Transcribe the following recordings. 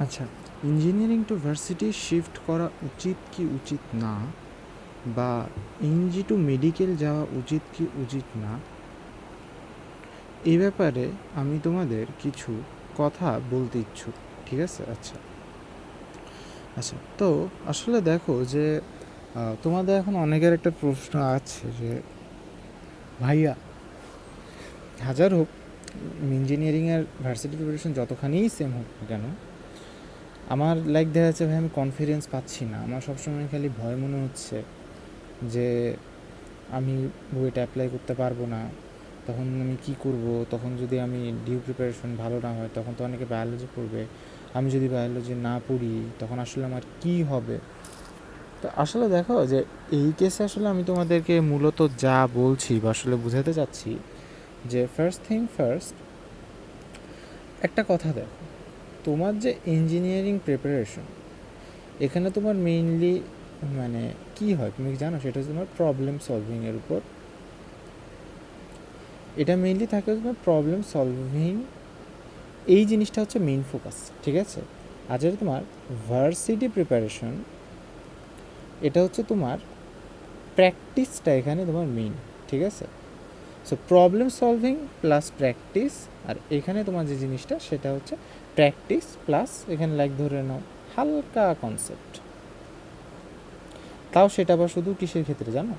আচ্ছা। Engineering two varsity shift করা উচিত কি উচিত না? বা ইঞ্জি টু মেডিকেল যাওয়া উচিত কি উচিত না? এই ব্যাপারে আমি তোমাদের কিছু কথা বলতে ইচ্ছুক ঠিক আছে? আচ্ছা। আচ্ছা তো আসলে দেখো যে তোমাদের এখন অনেকের একটা প্রশ্ন আছে যে ভাইয়া হাজার হোক ইঞ্জিনিয়ারিংয়ের ভার্সিটি প্রিপারেশন যতখানিই সেম হোক না কেন আমার লাইক দেখা যাচ্ছে ভাই, আমি কনফিডেন্স পাচ্ছি না। আমার সবসময় খালি ভয় মনে হচ্ছে যে আমি বইটা অ্যাপ্লাই করতে পারব না। তখন আমি কি করব? তখন যদি আমি ডিউ প্রিপারেশন ভালো না হয়, তখন তো অনেকে বায়োলজি পড়বে। আমি যদি বায়োলজি না পড়ি, তখন আসলে আমার কি হবে? তো আসলে দেখো যে এই কেসে আসলে আমি তোমাদেরকে মূলত যা বলছি বা আসলে বোঝাতে চাচ্ছি যে ফার্স্ট থিং ফার্স্ট একটা কথা দেখো। তোমার যে ইঞ্জিনিয়ারিং প্রিপারেশন এখানে তোমার মেইনলি মানে কি হয় তুমি জানো? সেটা হচ্ছে তোমার প্রবলেম সলভিংয়ের উপর। এটা মেইনলি থাকে তোমার প্রবলেম সলভিং এই জিনিসটা হচ্ছে মেইন ফোকাস ঠিক আছে? আর যেটা তোমার ভার্সিটি প্রিপারেশন এটা হচ্ছে তোমার প্র্যাকটিসটা এখানে তোমার মেইন ঠিক আছে? So problem solving plus practice আর এখানে তোমার যে জিনিসটা সেটা হচ্ছে প্র্যাকটিস প্লাস এখানে লাইক ধরে নাও, হালকা কনসেপ্ট তাও সেটা আবার শুধু কিসের ক্ষেত্রে জানো?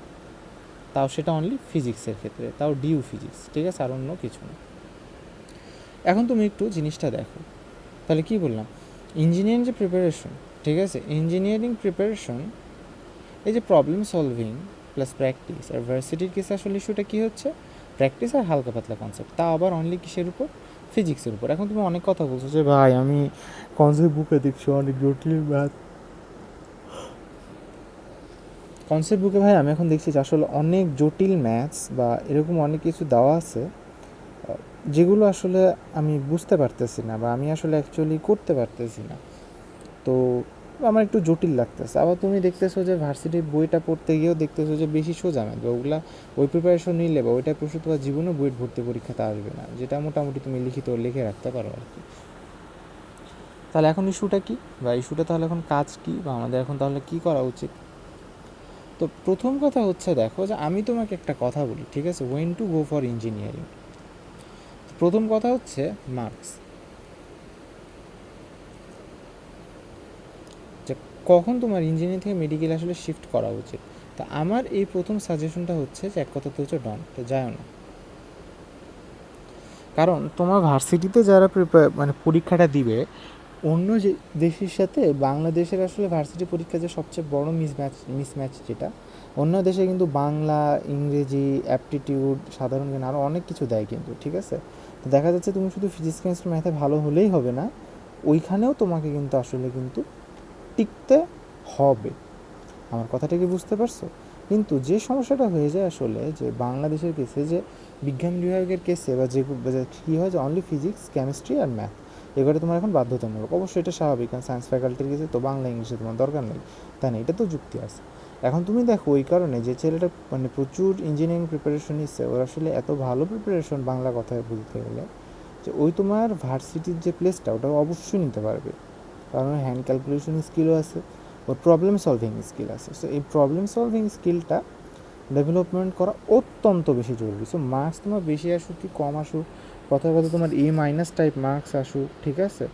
তাও সেটা অনলি ফিজিক্সের ক্ষেত্রে, তাও ডিউ ফিজিক্স ঠিক আছে? আর অন্য কিছু না। এখন তুমি একটু জিনিসটা দেখো। তাহলে কি বললাম? ইঞ্জিনিয়ারিং যে প্রিপারেশন ঠিক আছে? ইঞ্জিনিয়ারিং প্রিপারেশন এই যে প্রবলেম সলভিং প্লাস প্র্যাকটিস আর ভার্সিটির কেসে আসলে ইস্যুটা কী হচ্ছে? প্র্যাকটিস আর হালকা পাতলা কনসেপ্ট তা আবার অনলি কিসের উপর? ফিজিক্সের উপর। এখন তুমি অনেক কথা বলছো যে ভাই আমি কনসেপ্ট বুকে দেখছি অনেক জটিল ম্যাথ কনসেপ্ট বুকে ভাই আমি এখন দেখছি যে আসলে অনেক জটিল ম্যাথস বা এরকম অনেক কিছু দেওয়া আছে যেগুলো আসলে আমি বুঝতে পারতেছি না বা আমি আসলে অ্যাকচুয়ালি করতে পারতেছি না। তো আমার একটু জটিল লাগতেছে। আবার তুমি দেখতেছো যে ভার্সিটির বইটা পড়তে গিয়েও দেখতেছো যে বেশি সোজা বা ওগুলা ওই প্রিপারেশন নিলে বা ওইটা প্রশ্ন তোমার জীবনে বইয়ের ভর্তি পরীক্ষাতে আসবে না, যেটা মোটামুটি তুমি লিখিত লিখে রাখতে পারো আর কি। তাহলে এখন ইস্যুটা কি? বা ইস্যুটা তাহলে এখন কাজ কি? বা আমাদের এখন তাহলে কি করা উচিত? তো প্রথম কথা হচ্ছে দেখো যে আমি তোমাকে একটা কথা বলি, ঠিক আছে? When to go for engineering প্রথম কথা হচ্ছে মার্কস যে কখন তোমার ইঞ্জিনিয়ারিং থেকে মেডিকেল আসলে শিফট করা উচিত? তা আমার এই প্রথম সাজেশনটা হচ্ছে যে এক কথাতে হচ্ছে ডন তো যায় না। কারণ তোমার ভার্সিটিতে যারা প্রিপেয়ার মানে পরীক্ষাটা দিবে, অন্য যে দেশের সাথে বাংলাদেশের আসলে ভার্সিটি পরীক্ষা যে সবচেয়ে বড় মিসম্যাচ মিসম্যাচ যেটা, অন্য দেশে কিন্তু বাংলা, ইংরেজি অ্যাপটিটিউড সাধারণ জ্ঞান আরও অনেক কিছু দেয় কিন্তু, ঠিক আছে? তো দেখা যাচ্ছে তুমি শুধু ফিজিক্স কেমিস্ট্রি ম্যাথে ভালো হলেই হবে না, ওইখানেও তোমাকে কিন্তু আসলে কিন্তু টিকতে হবে। আমার কথাটা কি বুঝতে পারছ? কিন্তু যে সমস্যাটা হয়ে যায় আসলে যে বাংলাদেশের কেসে যে বিজ্ঞান বিভাগের কেসে বা যে কী হয় যে অনলি ফিজিক্স কেমিস্ট্রি আর ম্যাথ এগুলো তোমার এখন বাধ্যতামূলক। অবশ্যই এটা স্বাভাবিক কারণ সায়েন্স ফ্যাকাল্টির কেসে তো বাংলা, ইংলিশে তোমার দরকার নেই। তাই না, এটা তো যুক্তি আছে। এখন তুমি দেখো ওই কারণে যে ছেলেটা মানে প্রচুর ইঞ্জিনিয়ারিং প্রিপারেশন নিচ্ছে ওর আসলে এত ভালো প্রিপারেশন বাংলা কথায় বলতে গেলে যে ওই তোমার ভার্সিটির যে প্লেসটা ওটা অবশ্যই নিতে পারবে। কারণ হ্যান্ড ক্যালকুলেশন স্কিলও আছে ওর প্রবলেম সলভিং স্কিল আছে। সো এই প্রবলেম সলভিং স্কিলটা ডেভেলপমেন্ট করা অত্যন্ত বেশি জরুরি। সো মার্কস তোমার বেশি আসুক কি কম আসুক কথা কথা তোমার এ মাইনাস টাইপ মার্কস আসুক, ঠিক আছে?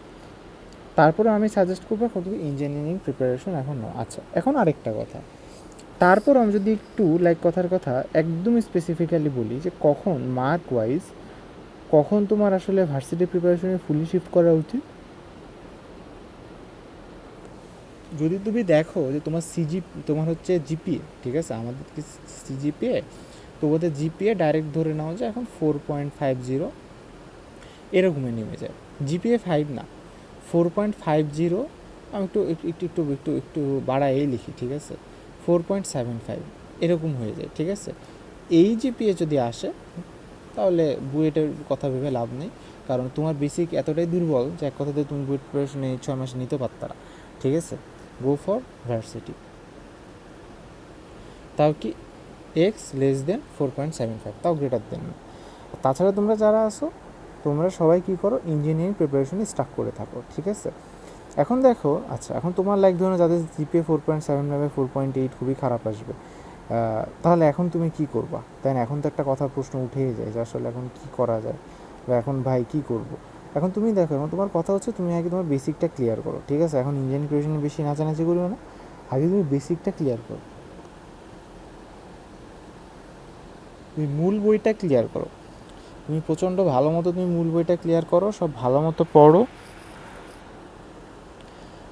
তারপরে আমি সাজেস্ট করব কত ইঞ্জিনিয়ারিং প্রিপারেশন এখন আচ্ছা এখন আরেকটা কথা। তারপর আমি যদি একটু লাইক কথার কথা, একদম স্পেসিফিক্যালি বলি যে কখন মার্ক ওয়াইজ কখন তোমার আসলে ভার্সিটি প্রিপারেশনে ফুলি শিফট করা উচিত? যদি তুমি দেখো যে তোমার সিজি তোমার হচ্ছে জিপিএ ঠিক আছে? আমাদের কি সিজিপিএ ওদের জিপিএ ডাইরেক্ট ধরে নাও যে এখন ফোর পয়েন্ট ফাইভ জিরো এরকমই নেমে যায়। জিপিএ ফাইভ না ফোর পয়েন্ট ফাইভ জিরো আমি একটু একটু একটু একটু একটু বাড়াই লিখি, ঠিক আছে? ফোর পয়েন্ট সেভেন ফাইভ এরকম হয়ে যায়, ঠিক আছে? এই জিপিএ যদি আসে, তাহলে বুয়েটের কথা ভেবে লাভ নেই। কারণ তোমার বেসিক এতটাই দুর্বল যে এক কথাতে তুমি বুয়েট প্রিপারেশন এই ছয় মাস নিতে পারতা না, ঠিক আছে? Go for varsity. তাও কি x less than four point seven five তাও গ্রেটার দেন না। তাছাড়া তোমরা যারা আসো তোমরা সবাই কী করো ইঞ্জিনিয়ারিং প্রিপারেশনে স্টার্ট করে থাকো, ঠিক আছে? এখন দেখো আচ্ছা এখন তোমার লাইক ধরো যাদের জিপিএ ফোর পয়েন্ট সেভেন পাবে ফোর পয়েন্ট এইট খুবই খারাপ আসবে। তাহলে এখন তুমি কি করবা? তাই না এখন তো একটা কথা প্রশ্ন উঠেই যায় যে আসলে এখন কি করা যায়? বা এখন ভাই কি করব? এখন তুমি দেখো, এখন তোমার কথা হচ্ছে তুমি আগে তোমার বেসিকটা ক্লিয়ার করো, ঠিক আছে? এখন ইঞ্জিনিয়ারিং প্রিপারেশনে বেশি নাচানাচি করবে না, আগে তুমি বেসিকটা ক্লিয়ার করো। তুমি মূল বইটা ক্লিয়ার করো। তুমি প্রচণ্ড ভালো মতো তুমি মূল বইটা ক্লিয়ার করো, সব ভালো মতো পড়ো।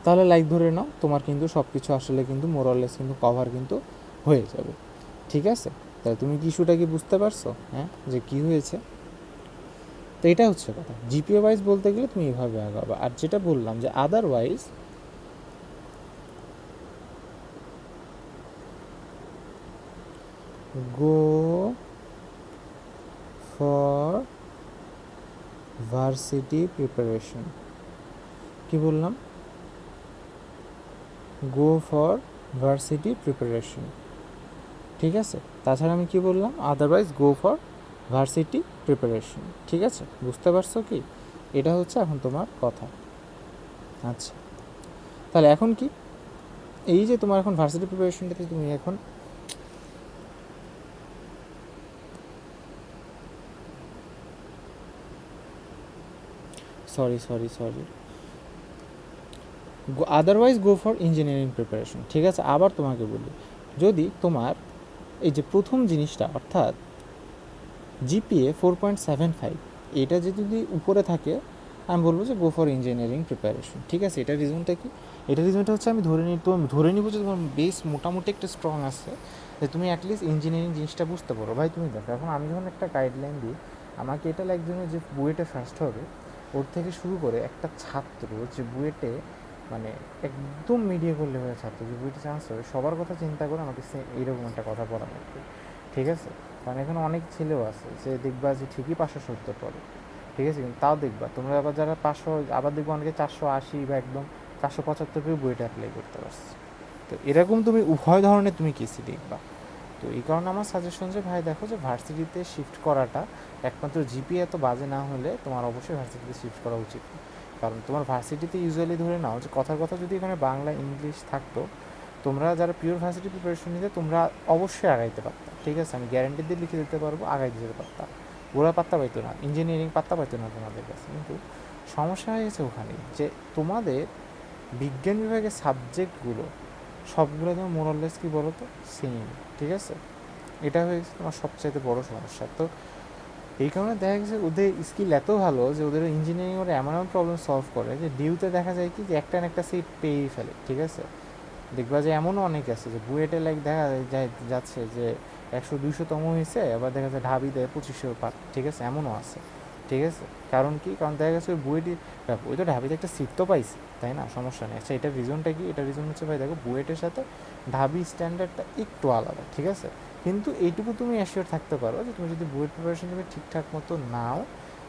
তাহলে লাইক ধরে নাও, তোমার কিন্তু সব কিছু আসলে কিন্তু মোরাললেস কিন্তু কভার কিন্তু হয়ে যাবে, ঠিক আছে? তাহলে তুমি কি ইস্যুটা কি বুঝতে পারছ? হ্যাঁ? যে কি হয়েছে? তো এটা হচ্ছে কথা। জিপিএ ওয়াইজ বলতে গেলে তুমি এভাবে আগাবে। আর যেটা বললাম যে otherwise go for varsity preparation কি বললাম? গো ফর ভার্সিটি প্রিপারেশন ঠিক আছে? তাছাড়া আমি কি বললাম? Otherwise go for varsity preparation ঠিক আছে? বুঝতে পারছ কি? এটা হচ্ছে এখন তোমার কথা। আচ্ছা। তাহলে এখন কি? এই যে তোমার এখন ভার্সিটি প্রিপারেশনটাতে তুমি এখন sorry sorry sorry otherwise go for engineering preparation ঠিক আছে? আবার তোমাকে বলি, যদি তোমার এই যে প্রথম জিনিসটা, অর্থাৎ GPA four point seven five এটা যদি উপরে থাকে, আমি বলব যে গো ফর ইঞ্জিনিয়ারিং প্রিপারেশন ঠিক আছে? এটার রিজনটা কি? এটার রিজনটা হচ্ছে আমি ধরে নিই, তো ধরে নিব যে তোমার বেস মোটামুটি একটা স্ট্রং আছে, যে তুমি অ্যাটলিস্ট ইঞ্জিনিয়ারিং জিনিসটা বুঝতে পারো। ভাই, তুমি দেখো, এখন আমি যখন একটা গাইডলাইন দিই, আমাকে এটা না যে বুয়েটে ফার্স্ট হবে, ওর থেকে শুরু করে একটা ছাত্র যে বুয়েটে মানে একদম মিডিয়া করলে হয়ে ছাত্র, যে বুয়েটে চান্স হবে সবার কথা চিন্তা করে আমাকে এইরকম একটা কথা পড়া লাগবে ঠিক আছে? কারণ এখানে অনেক ছেলেও আছে, যে দেখবা যে ঠিকই পাঁচশো সত্তর পড়ে। ঠিক আছে? কিন্তু তাও দেখবা, তোমরা আবার যারা পাঁচশো, আবার দেখবা অনেকে চারশো আশি বা একদম চারশো পঁচাত্তর করে বইটা অ্যাপ্লাই করতে পারছে। তো এরকম তুমি উভয় ধরনের তুমি কেসি দেখবা। তো এই কারণে আমার সাজেশন যে, ভাই দেখো যে ভার্সিটিতে শিফট করাটা একমাত্র জিপি এত বাজে না হলে তোমার অবশ্যই ভার্সিটিতে শিফট করা উচিত। কারণ তোমার ভার্সিটিতে ইউজুয়ালি ধরে নাও যে কথার কথা যদি এখানে বাংলা ইংলিশ থাকতো তোমরা যারা পিওর ভার্সিটি প্রিপারেশন নিতে, তোমরা অবশ্যই আগাইতে পারতা। ঠিক আছে? আমি গ্যারেন্টি দিয়ে লিখে দিতে পারব, আগাই দিতে পারতা। ওরা পাত্তা পাইতো না ইঞ্জিনিয়ারিং পাত্তা পাইতো না তোমাদের কাছে। কিন্তু সমস্যা হয়ে গেছে ওখানে যে তোমাদের বিজ্ঞান বিভাগের সাবজেক্টগুলো সবগুলো তোমার মোরাললেস কি বলো তো সেম ঠিক আছে? এটা হয়ে গেছে তোমার সবচাইতে বড় সমস্যা। তো এই কারণে দেখা গেছে ওদের স্কিল এত ভালো যে ওদের ইঞ্জিনিয়ারিং ওরা এমন এমন প্রবলেম সলভ করে যে ডিউতে দেখা যায় কি যে একটা না একটা সিট পেয়েই ফেলে, ঠিক আছে? দেখবা যে এমনও অনেক আছে যে বুয়েটে লাইক দেখা যায়, যাচ্ছে যে একশো, দুইশোতম হয়েছে আবার দেখা যায় ঢাবি দেয় পঁচিশশো পার। ঠিক আছে? এমনও আছে। ঠিক আছে? কারণ কি? কারণ দেখা গেছে ওই বুয়েটি, ওই তো ঢাবিতে একটা সিট তো পাইছে, তাই না? সমস্যা নেই। আচ্ছা এটার রিজনটা কি? এটা রিজন হচ্ছে ভাই, দেখো বুয়েটের সাথে ঢাবি স্ট্যান্ডার্ডটা একটু আলাদা, ঠিক আছে? কিন্তু এইটুকু তুমি অ্যাসিওর থাকতে পারো যে তুমি যদি বুয়েট প্রিপারেশন তুমি ঠিকঠাক মতো নাও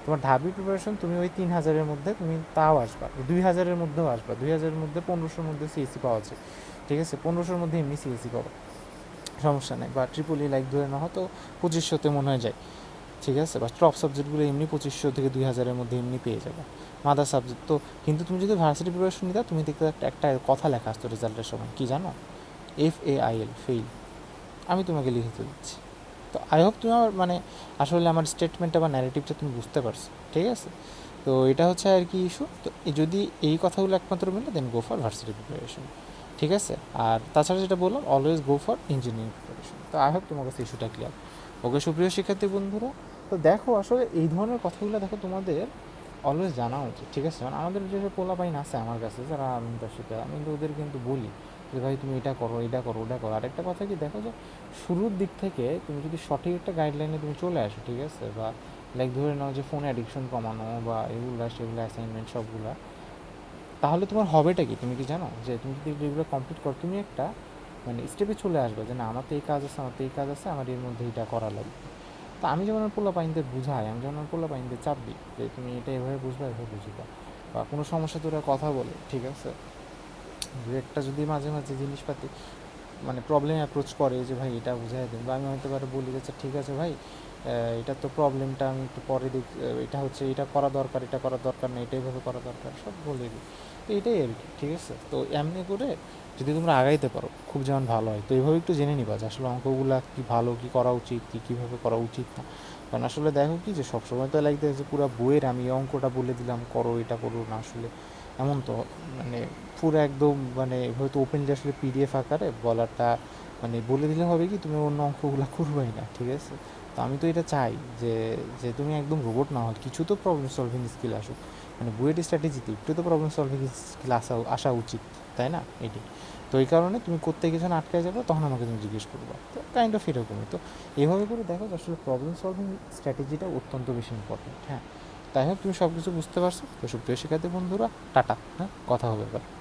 তোমার ঢাবি প্রিপারেশন তুমি ওই তিন হাজারের মধ্যে তুমি তাও আসবা। দুই হাজারের মধ্যেও আসবা। দুই হাজারের মধ্যে পনেরোশোর মধ্যে সিএসি পাওয়া যায় ঠিক আছে? পনেরোশোর মধ্যে এমনি সিএসি পাবো। সমস্যা নেই। বা ট্রিপলি লাইক ধরে না হয়তো পঁচিশশোতে মনে হয় যায়। ঠিক আছে? বা টপ সাবজেক্টগুলো এমনি পঁচিশশো থেকে দুই হাজারের মধ্যে এমনি পেয়ে যাবে। মাদার সাবজেক্ট তো কিন্তু তুমি যদি ভার্সিটি প্রিপারেশন নিতে, তুমি দেখতে একটা একটা কথা লেখা আসতো রেজাল্টের সময়। কী জানো? F A I L fail আমি তোমাকে লিখে দিচ্ছি। তো আই হোপ তুমি আমার মানে আসলে আমার স্টেটমেন্টটা বা ন্যারেটিভটা তুমি বুঝতে পারছ, ঠিক আছে? তো এটা হচ্ছে আর কি ইস্যু তো যদি এই কথাগুলো একমাত্র মিলে then go for varsity preparation ঠিক আছে? আর তাছাড়া যেটা বললাম always go for engineering preparation তো আই হোপ তোমার কাছে ইস্যুটা ক্লিয়ার ওকে, সুপ্রিয় শিক্ষার্থী বন্ধুরা, তো দেখো আসলে এই ধরনের কথাগুলো দেখো তোমাদের অলওয়েজ জানা উচিত, ঠিক আছে? আমাদের যে পোলা পাইন আছে আমার কাছে, যারা আমি শিখে আমি কিন্তু ওদের কিন্তু বলি যে ভাই তুমি এটা করো এটা করো, ওটা করো। আরেকটা কথা কি, দেখো যে শুরুর দিক থেকে তুমি যদি সঠিক একটা গাইডলাইনে তুমি চলে আসো, ঠিক আছে? বা লাইক ধরে নাও যে ফোনে অ্যাডিকশন কমানো বা এগুলা সেগুলো অ্যাসাইনমেন্ট সবগুলা, তাহলে তোমার হবেটা কি? তুমি কি জানো? যে তুমি যদি যেগুলো কমপ্লিট করো, তুমি একটা মানে স্টেপে চলে আসবে যে না, আমার তো এই কাজ আছে, আমার তো এই কাজ আছে, আমার এর মধ্যে এটা করা লাগবে। তো আমি যেমন পোলা পাইনদের বুঝাই, আমি যেমন পোলা পাইনদের চাপ দিই যে তুমি এটা এভাবে বুঝবে এভাবে বুঝবে, বা কোনো সমস্যা তোরা কথা বলে, ঠিক আছে? দু একটা যদি মাঝে মাঝে জিনিসপাতি মানে প্রবলেম অ্যাপ্রোচ করে যে, ভাই, এটা বুঝাই দিন। বা আমি হয়তো পারে বলি যে আচ্ছা ঠিক আছে ভাই এটা তো প্রবলেমটা আমি একটু পরে দেখ এটা হচ্ছে, এটা করা দরকার, এটা করা দরকার না, এটা এইভাবে করা দরকার। সব বলে দিই। তো এটাই আর কি, ঠিক আছে? তো এমনি করে যদি তোমরা আগাইতে পারো, খুব যেমন ভালো হয়। তো এইভাবে একটু জেনে নিবা যে, আসলে অঙ্কগুলো কী ভালো, কী করা উচিত, কী কীভাবে করা উচিত না? কারণ আসলে দেখো কি যে, সবসময় তো লাগতে যে, পুরো বইয়ের আমি অঙ্কটা বলে দিলাম, করো, এটা করো না আসলে। এমন তো মানে পুরো একদম মানে হয়তো ওপেনলি আসলে পিডিএফ আকারে বলাটা মানে বলে দিলে হবে কি, তুমি অন্য অঙ্কগুলো করবোই না, ঠিক আছে? তো আমি তো এটা চাই যে যে তুমি একদম রোবট না হয় কিছু তো প্রবলেম সলভিং স্কিল আসুক। মানে বুয়েট স্ট্র্যাটেজিতে একটু তো প্রবলেম সলভিং স্কিল আসা আসা উচিত, তাই না? এটি তো এই কারণে তুমি করতে কিছু আটকায় যাবে, তখন আমাকে তুমি জিজ্ঞেস করব। তো কাইন্ড অফ এরকমই। তো এইভাবে করে দেখো আসলে প্রবলেম সলভিং স্ট্র্যাটেজিটা অত্যন্ত বেশি ইম্পর্টেন্ট হ্যাঁ? তাই হোক তুমি সব কিছু বুঝতে পারছ। তো সুপ্রিয় শিক্ষার্থী বন্ধুরা, টাটা। হ্যাঁ কথা হবে এবার।